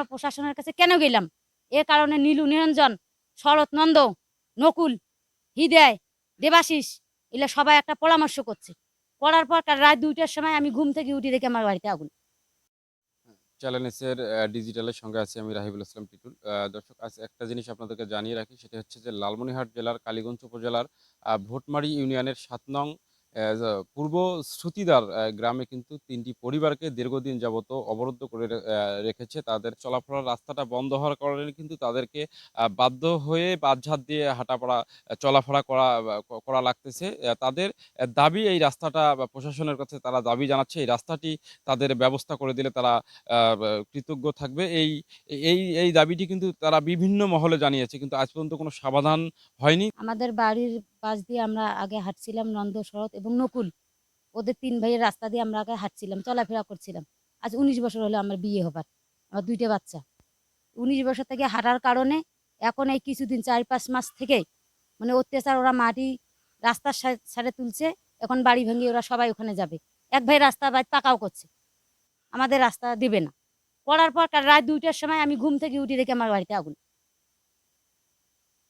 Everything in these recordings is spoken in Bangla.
আমরা প্রশাসনের কাছে কেন গেলাম? এ কারণে নীলু, নিরঞ্জন, শরৎ, নন্দ, নকুল, হৃদয়, দেবাশিস এগুলো সবাই একটা পরামর্শ করছে। করার পর রাত দুইটার সময় আমি ঘুম থেকে উঠে দেখি আমার বাড়িতে আগুন। চ্যালেঞ্জের ডিজিটালের সঙ্গে আছি আমি রাহিবুল ইসলাম টিটুল। দর্শক, আজ একটা জিনিস আপনাদেরকে জানিয়ে রাখি, সেটা হচ্ছে যে লালমনিরহাট জেলার কালীগঞ্জ উপজেলার ভোটমারি ইউনিয়নের সাত নং পূর্ব শ্রুতিদার গ্রামে কিন্তু তিনটি পরিবারকে দীর্ঘদিন যাবত অবরুদ্ধ করে রেখেছে। তাদের চলাফেরার রাস্তাটা বন্ধ হওয়ার কারণে কিন্তু তাদেরকে বাধ্য হয়ে বাঁধঝাড় দিয়ে হাঁটাপড়া চলাফেরা করা করা লাগতেছে। তাদের দাবি এই রাস্তাটা প্রশাসনের কাছে তারা দাবি জানাচ্ছে, এই রাস্তাটি তাদের ব্যবস্থা করে দিলে তারা কৃতজ্ঞ থাকবে। এই এই এই দাবিটি কিন্তু তারা বিভিন্ন মহলে জানিয়েছে, কিন্তু আজ পর্যন্ত কোনো সমাধান হয়নি। আমাদের বাড়ির পাশ দিয়ে আমরা আগে হাঁটছিলাম নন্দ শরৎ এবং নকুল। ওদের তিন ভাইয়ের রাস্তা দিয়ে আমরা আগে হাঁটছিলাম, চলাফেরা করছিলাম। আজ উনিশ বছর হলো আমার বিয়ে হবার, আমার দুইটা বাচ্চা। উনিশ বছর থেকে হাঁটার কারণে এখন এই কিছুদিন চার পাঁচ মাস থেকে মানে অত্যাচার, ওরা মাটি রাস্তার সাইডে তুলছে, এখন বাড়ি ভেঙে ওরা সবাই ওখানে যাবে। এক ভাই রাস্তা বাই পাকাও করছে, আমাদের রাস্তা দেবে না। করার পর রাত দুইটার সময় আমি ঘুম থেকে উঠে দেখি আমার বাড়িতে আগুন।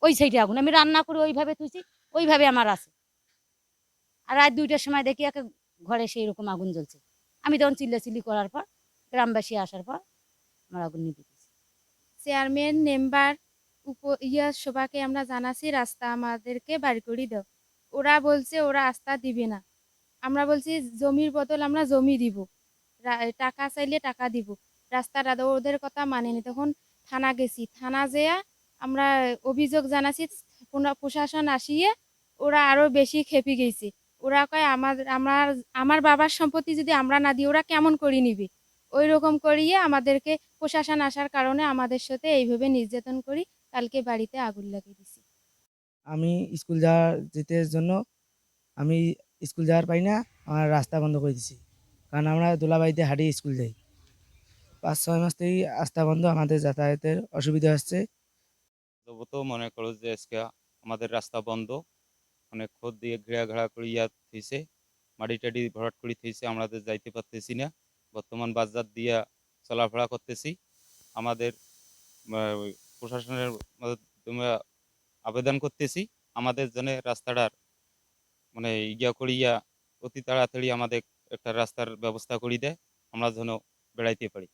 ওই সাইডে আগুন, আমি রান্না করে ওইভাবে তুলছি ওইভাবে আমার আছে। আর রাত দুইটার সময় দেখি একে ঘরে সেই রকম আগুন জ্বলছে। আমি তখন চিল্লাচিল্লি করার পর, গ্রামবাসী আসার পর আমার আগুন গেছে চেয়ারম্যান, মেম্বার, উপ, ইয়া সবাইকে আমরা জানাছি রাস্তা আমাদেরকে বাড়ি করে দাও। ওরা বলছে, ওরা রাস্তা দিবে না। আমরা বলছি, জমির বদল আমরা জমি দিব। টাকা চাইলে টাকা দিব। রাস্তাটা ওদের কথা মানেনি। তখন থানা গেছি। থানা যেয়া আমরা অভিযোগ জানাছি প্রশাসন আসিয়ে ওরা আরও বেশি খেপে গেছে। ওরা কয় আমার আমার আমার বাবার সম্পত্তি যদি আমরা না দিই ওরা কেমন করে নিবে? ওই রকম করিয়ে আমাদেরকে প্রশাসন আসার কারণে আমাদের সাথে এইভাবে নির্যাতন করি কালকে বাড়িতে আগুন লাগিয়ে দিছি। আমি স্কুল যাওয়ার যেতে জন্য আমি স্কুল যাওয়ার পাই না আমার রাস্তা বন্ধ করে দিছি। কারণ আমরা দোলাবাড়িতে হাঁটি স্কুল যাই। পাঁচ ছয় মাস থেকেই রাস্তা বন্ধ আমাদের যাতায়াতের অসুবিধা হচ্ছে। তবু তো মনে করো যে আজকে আমাদের রাস্তা বন্ধ। অনেক খোদ দিয়ে ঘেরা ঘেরা করিয়া থইছে। মাটি টাটি ভরাট করে থইছে, আমাদের যাইতে পারতেছি না। বর্তমান বাজার দিয়া চলাফেরা করতেছি। আমাদের প্রশাসনের মাধ্যমে আবেদন করতেছি। আমাদের জন্য রাস্তাটার মানে ইয়া করিয়া অতি তাড়াতাড়ি আমাদের একটা রাস্তার ব্যবস্থা করি দেয়। আমরা যেন বেড়াইতে পারি।